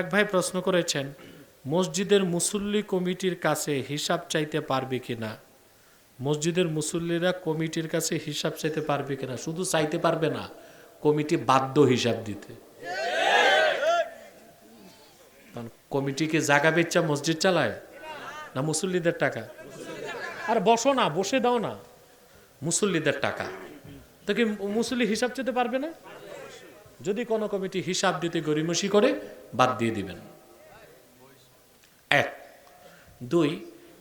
এক ভাই প্রশ্ন করেছেন, মসজিদের মুসল্লি কমিটির কাছে হিসাব চাইতে পারবে কি না মসজিদের মুসল্লিরা কমিটির কাছে হিসাব চাইতে পারবে কিনা? শুধু চাইতে পারবে না, কমিটি বাধ্য হিসাব দিতে। কমিটিকে জায়গা বেচা মসজিদ চালায় না মুসল্লিদের টাকা? আর বসো না, বসে দাও না। মুসল্লিদের টাকা। তো কি মুসল্লি হিসাব চাইতে পারবে না? যদি কোনো কমিটি হিসাব দিতে গরিমসি করে বাদ দিয়ে দিবেন। এক। দুই,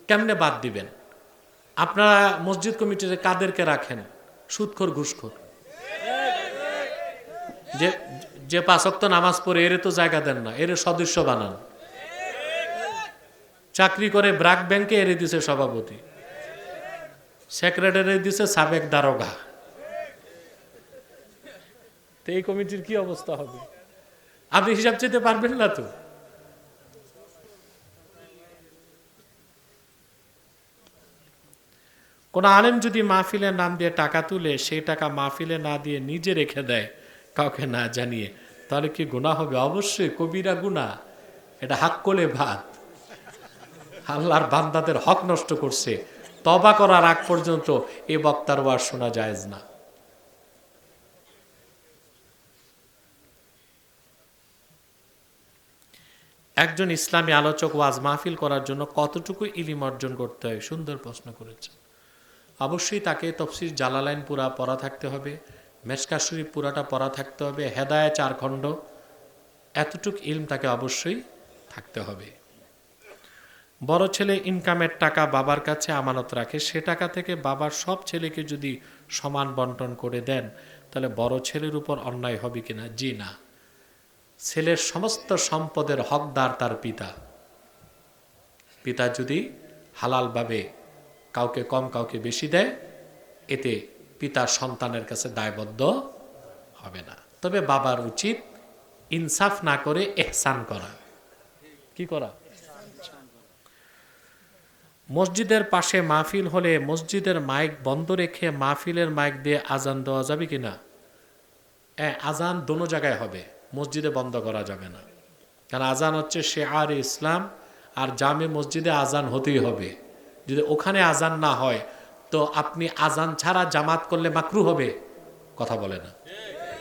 কেমনে বাদ দিবেন? আপনারা মসজিদ কমিটিতে কাদেরকে রাখেন সুদখোর ঘুষখোর। যে যে পাঁচক্ত নামাজ পড়ে, এরে তো জায়গা দেন না, এরে সদস্য বানান। চাকরি করে ব্রাক ব্যাংকে এরে দিছে সভাপতি। সেক্রেটারি দিছে সাবেক দারোগা। তো এই কমিটির কি অবস্থা হবে? আপনি হিসাব চাইতে পারবেন না তো? কোন আলেম যদি মাহফিলের নাম দিয়ে টাকা তুলে, সেই টাকা মাহফিলে না দিয়ে নিজে রেখে দেয়, কাউকে না জানিয়ে, তাহলে কি গুণা হবে? অবশ্যই, কবিরা গুণা এটা হাক কোলে ভাত। আল্লাহর বান্দাদের হক নষ্ট করছে। তবা করার আগ পর্যন্ত এ বক্তার ওয়াজ শোনা যায় না। একজন ইসলামী আলোচক ওয়াজ মাহফিল করার জন্য কতটুকু ইলিম অর্জন করতে হয়? সুন্দর প্রশ্ন করেছে অবশ্যই তাকে তফসির জালালাইন পুরা পড়া থাকতে হবে, মেসকা শরীফ পুরাটা পড়া থাকতে হবে হেদায় চার খণ্ড, এতটুক ইলম তাকে অবশ্যই থাকতে হবে। বড় ছেলে ইনকামের টাকা বাবার কাছে আমানত রাখে, সে টাকা থেকে বাবার সব ছেলেকে যদি সমান বন্টন করে দেন, তাহলে বড় ছেলের উপর অন্যায় হবে কিনা? জি না। ছেলের সমস্ত সম্পদের হকদার তার পিতা। পিতা যদি হালালভাবে কাউকে কম কাউকে বেশি দেয় এতে পিতার সন্তানের কাছে দায়বদ্ধ হবে না। তবে বাবার উচিত ইনসাফ না করে এহসান করা। কি করা? মসজিদের পাশে মাহফিল হলে মসজিদের মাইক বন্ধ রেখে মাহফিলের মাইক দিয়ে আজান দেওয়া যাবে কি না হ্যাঁ আজান দোনো জায়গায় হবে। মসজিদে বন্ধ করা যাবে না। কারণ আজান হচ্ছে সে আর ইসলাম আর জামে মসজিদে আজান হতেই হবে। যদি ওখানে আজান না হয়, তো আপনি আজান ছাড়া জামাত করলে মাকরু হবে? কথা বলে না।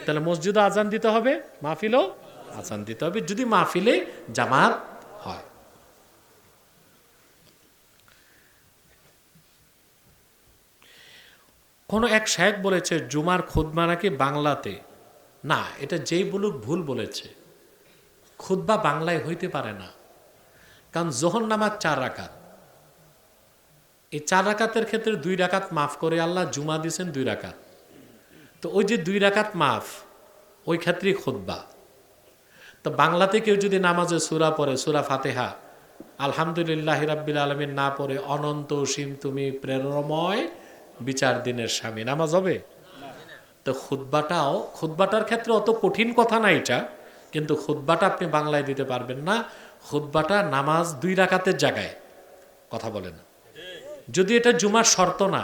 তাহলে মসজিদে আজান দিতে হবে? মাহফিলও আজান দিতে হবে। যদি মাহফিলে জামাত হয়। কোনো এক শায়েক বলেছে, জুমার খুদবা নাকি বাংলাতে? না, এটা যেই বলুক ভুল বলেছে। খুদবা বাংলায় হইতে পারে না। কারণ জোহর নামাজ চার রাকাত। এই চার রাকাতের ক্ষেত্রে দুই রাকাত মাফ করে আল্লাহ, জুমা দিয়েছেন দুই রাকাত। তো ওই যে দুই রাকাত মাফ, ওই ক্ষেত্রেই খুদ্া তো বাংলাতে কেউ যদি নামাজে সুরা পড়ে, সুরা ফাতেহা, আলহামদুলিল্লাহ রাব্বিল আলমিন না পড়ে, অনন্ত সীম তুমি প্রেরণময় বিচার দিনের স্বামী। নামাজ হবে? তো খুদ্বাটাও খুদ্বাটার ক্ষেত্রে অত কঠিন কথা না এটা, কিন্তু খুদ্বাটা আপনি বাংলায় দিতে পারবেন না। খুদ্বাটা নামাজ দুই রাকাতের জায়গায়, কথা বলেন। যদি এটা জুমার শর্ত না,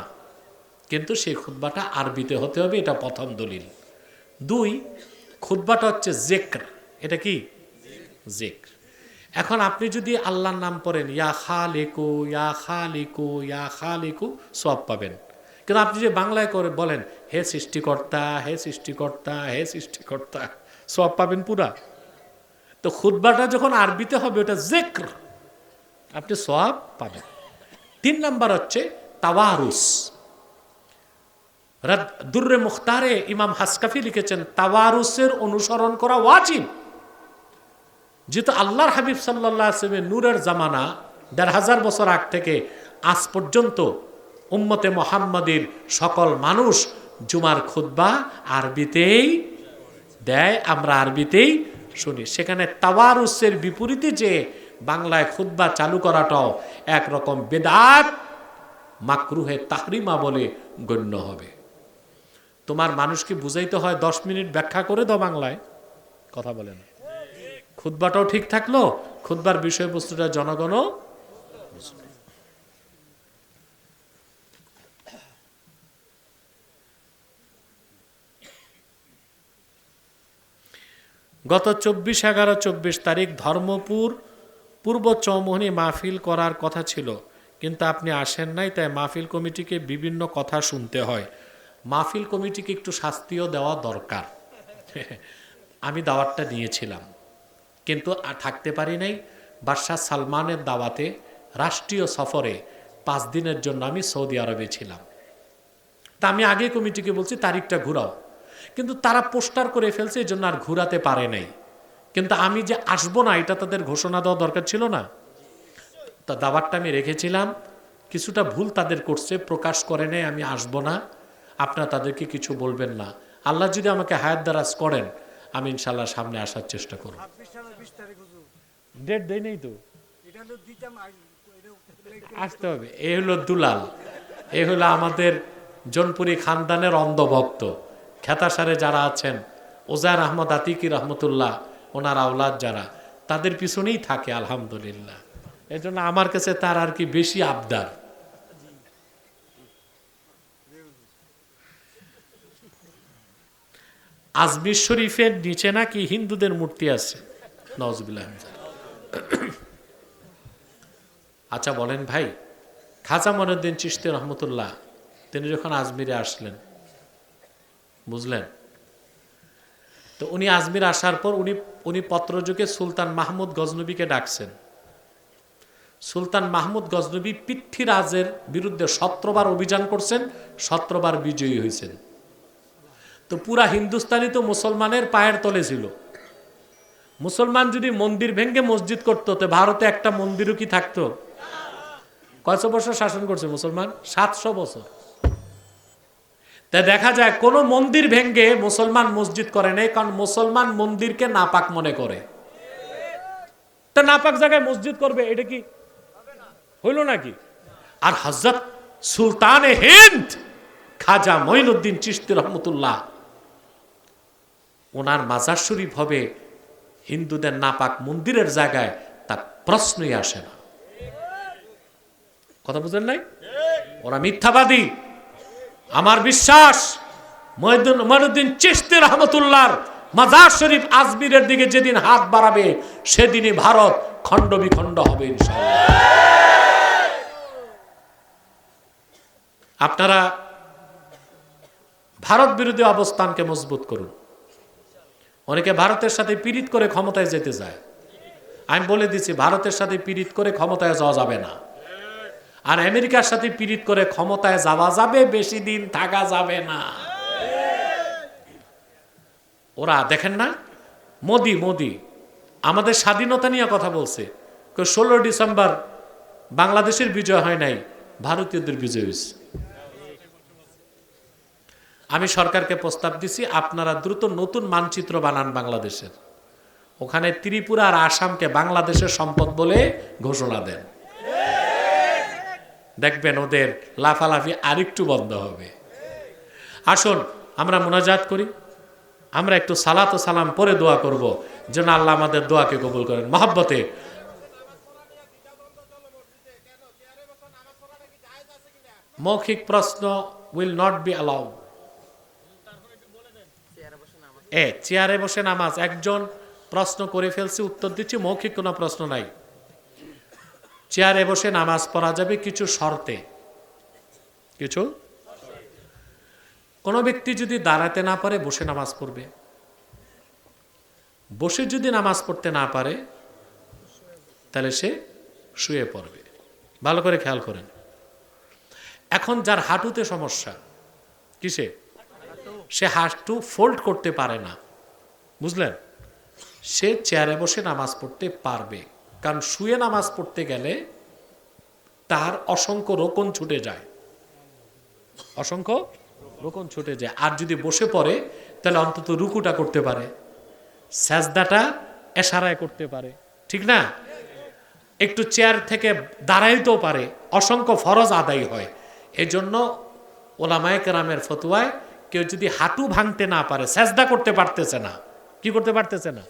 কিন্তু সেই খুদ্বাটা আরবিতে হতে হবে, এটা প্রথম দলিল। দুই খুদ্বাটা হচ্ছে জেক্র, এটা কি? জেক্র। এখন আপনি যদি আল্লাহর নাম পড়েন, ইয়া খা লেকু ইয়া খা লেকু ইয়া খা লেকু সব পাবেন। কিন্তু আপনি যে বাংলায় করে বলেন, হে সৃষ্টিকর্তা হে সৃষ্টিকর্তা হে সৃষ্টিকর্তা সব পাবেন পুরা। তো খুদ্বাটা যখন আরবিতে হবে, ওটা জেক্র। আপনি সব পাবেন। তিন নাম্বার হচ্ছে তাওয়ারুস। দুর্রে মুখতারে ইমাম হাসকাফি লিখেছেন, তাওয়ারুসের অনুসরণ করা ওয়াজিব। যেহেতু আল্লাহর হাবিব সাল্লাহ আসলামের নূরের জামানা দেড় হাজার বছর আগ থেকে আজ পর্যন্ত উম্মতে মোহাম্মদের সকল মানুষ জুমার খুদ্া আরবিতেই দেয়, আমরা আরবিতেই শুনি। সেখানে তাওয়ারুসের বিপরীতে যে বাংলায় খুদ্া চালু করাটাও একরকম বেদাত, মাকরুহে তাহরিমা বলে গণ্য হবে। তোমার মানুষকে বুঝাইতে হয় দশ মিনিট ব্যাখ্যা করে দাও বাংলায়। কথা বলে না। খুদ্বাটাও ঠিক থাকল খুদ্বার বিষয়বস্তুটা জনগণও গত চব্বিশ এগারো চব্বিশ তারিখ ধর্মপুর পূর্ব চৌমোহনী মাহফিল করার কথা ছিল। কিন্তু আপনি আসেন নাই, তাই মাহফিল কমিটিকে বিভিন্ন কথা শুনতে হয়। মাহফিল কমিটিকে একটু শাস্তিও দেওয়া দরকার। আমি দাওয়াতটা নিয়েছিলাম। কিন্তু থাকতে পারি নাই। বাদশাহ সালমানের দাওয়াতে রাষ্ট্রীয় সফরে পাঁচ দিনের জন্য আমি সৌদি আরবে ছিলাম। তা আমি আগে কমিটিকে বলছি, তারিখটা ঘুরাও। কিন্তু তারা পোস্টার করে ফেলছে এই জন্য আর ঘুরাতে পারে নাই। কিন্তু আমি যে আসব না এটা তাদের ঘোষণা দেওয়া দরকার ছিল না। তা দাবারটা আমি রেখেছিলাম কিছুটা ভুল তাদের করছে প্রকাশ করে নেই আমি আসব না। আপনারা তাদেরকে কিছু বলবেন না। আল্লাহ যদি আমাকে হায়াত দারাজ করেন আমি ইনশাল্লাহ সামনে আসার চেষ্টা করব। ডেট দেয় নেই তো? আসতে হবে। এ হলো দুলাল। এ হলো আমাদের জনপুরি খানদানের অন্ধভক্ত। খেতাসারে যারা আছেন, ওজার আহমদ আতিকি রহমতুল্লাহ, ওনার আওলাদ যারা, তাদের পিছনেই থাকে আলহামদুলিল্লাহ। এই জন্য আমার কাছে তার আর কি বেশি আবদার। আজমির শরীফের নিচে নাকি হিন্দুদের মূর্তি আছে? নজবুল্লাহ আচ্ছা বলেন ভাই, খাজা মনুদ্দিন চিশতি রহমতুল্লাহ, তিনি যখন আজমিরে আসলেন বুঝলেন? তো উনি আজমির আসার পর উনি উনি পত্রযুগে সুলতান মাহমুদ গজনবীকে ডাকছেন। সুলতান মাহমুদ গজনবী পৃথ্বীরাজের বিরুদ্ধে সত্রবার অভিযান করছেন, সত্রবার বিজয়ী হয়েছেন। তো পুরা হিন্দুস্তানি তো মুসলমানের পায়ের তলে ছিল। মুসলমান যদি মন্দির ভেঙ্গে মসজিদ করতো, তো ভারতে একটা মন্দিরও কি থাকতো? কয়শো বছর শাসন করছে মুসলমান? সাতশো বছর। তা দেখা যায় কোন মন্দির ভেঙ্গে মুসলমান মসজিদ করে নাই কারণ মুসলমান মন্দিরকে নাপাক মনে করে। তা নাপাক জায়গায় মসজিদ করবে এটা কি হইল নাকি? আর হজরত সুলতানে হিন্দ খাজা মঈনুদ্দিন চিশতি রহমতুল্লাহ ওনার মাজার শরীফ হবে হিন্দুদের নাপাক মন্দিরের জায়গায় তার প্রশ্নই আসে না। কথা বুঝলেন নাই? ওরা মিথ্যাবাদী। আমার বিশ্বাস মহিউদ্দিন চিশতি রহমতুল্লাহর মাজার শরীফ আজমিরের দিকে যেদিন হাত বাড়াবে, সেদিনই ভারত খণ্ড বিখণ্ড হবে আপনারা ভারত বিরোধী অবস্থানকে মজবুত করুন। অনেকে ভারতের সাথে পীড়িত করে ক্ষমতায় যেতে যায় আমি বলে দিচ্ছি, ভারতের সাথে পীড়িত করে ক্ষমতায় যাওয়া যাবে না। আর আমেরিকার সাথে পীড়িত করে ক্ষমতায় যাওয়া যাবে, বেশি দিন থাকা যাবে না। ওরা দেখেন না? মোদি মোদি, আমাদের স্বাধীনতা নিয়ে কথা বলছে। ষোলো ডিসেম্বর বাংলাদেশের বিজয় হয় নাই, ভারতীয়দের বিজয় হয়েছে। আমি সরকারকে প্রস্তাব দিছি, আপনারা দ্রুত নতুন মানচিত্র বানান বাংলাদেশের। ওখানে ত্রিপুরা আর আসামকে বাংলাদেশের সম্পদ বলে ঘোষণা দেন। দেখবেন ওদের লাফালাফি আরেকটু বন্ধ হবে। আসুন, আমরা মোনাজাত করি। আমরা একটু সালাত ও সালাম পরে দোয়া করব। যেন আল্লাহ আমাদের দোয়াকে কবুল করেন। মহাব্বতে, মৌখিক প্রশ্ন উইল নট বি অ্যালাউড। এ, চেয়ারে বসে নামাজ। একজন প্রশ্ন করে ফেলছে, উত্তর দিচ্ছি, মৌখিক কোনো প্রশ্ন নাই। চেয়ারে বসে নামাজ পড়া যাবে কিছু শর্তে। কিছু? কোনো ব্যক্তি যদি দাঁড়াতে না পারে, বসে নামাজ পড়বে। বসে যদি নামাজ পড়তে না পারে, তাহলে সে শুয়ে পড়বে। ভালো করে খেয়াল করেন। এখন যার হাঁটুতে সমস্যা, কিসে? সে হাঁটু ফোল্ড করতে পারে না। বুঝলেন? সে চেয়ারে বসে নামাজ পড়তে পারবে। কারণ শুয়ে নামাজ পড়তে গেলে তার অসংখ্য রোকন ছুটে যায়। অসংখ্য রোকন ছুটে যায়। আর যদি বসে পড়ে, তাহলে অন্তত রুকুটা করতে পারে স্যাজদাটা এশারায় করতে পারে। ঠিক না? একটু চেয়ার থেকে দাঁড়াইতেও পারে। অসংখ্য ফরজ আদায় হয়। এই জন্য ওলামায় কেরামের ফতুয়ায় কেউ যদি হাঁটু ভাঙতে না পারে স্যাজদা করতে পারতেছে না। কি করতে পারতেছে না?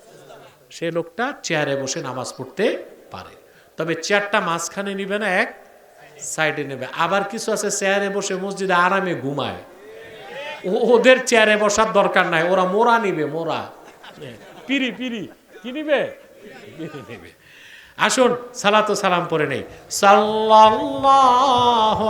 সে লোকটা চেয়ারে বসে নামাজ পড়তে পারে। তবে চেয়ারটা মাঝখানে নিবে না এক সাইডে নেবে। আবার কিছু আছে চেয়ারে বসে মসজিদে আরামে ঘুমায়। ওদের চেয়ারে বসার দরকার নাই ওরা মোরা নিবে মোরা। পিরি পিরি কি নিবে? আসুন সালাতো সালাম পরে নেই। সাল্লাল্লাহু